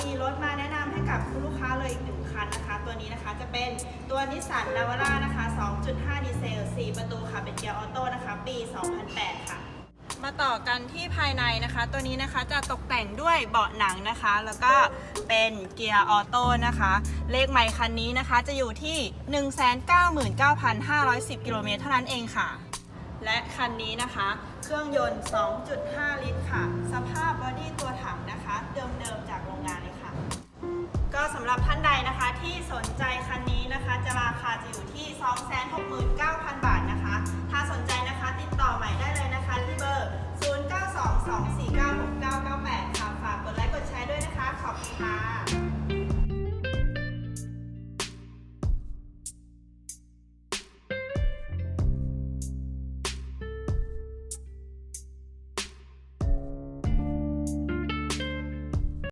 มีรถมาแนะนำให้กับคุณลูกค้าเลยอีกหนึ่งคันนะคะ ตัวนี้นะคะจะเป็นตัวนิสสันนาวาร่านะคะ 2.5 ดีเซล 4 ประตูค่ะ เป็นเกียร์ออโต้นะคะ ปี 2008 ค่ะ มาต่อกันที่ภายในนะคะ ตัวนี้นะคะจะตกแต่งด้วยเบาะหนังนะคะ แล้วก็เป็นเกียร์ออโต้นะคะ เลขใหม่คันนี้นะคะจะอยู่ที่ 199,510 กิโลเมตรเท่านั้นเองค่ะ และคันนี้นะคะ เครื่องยนต์ 2.5 ลิตรค่ะ สำหรับท่านใดนะคะที่สนใจ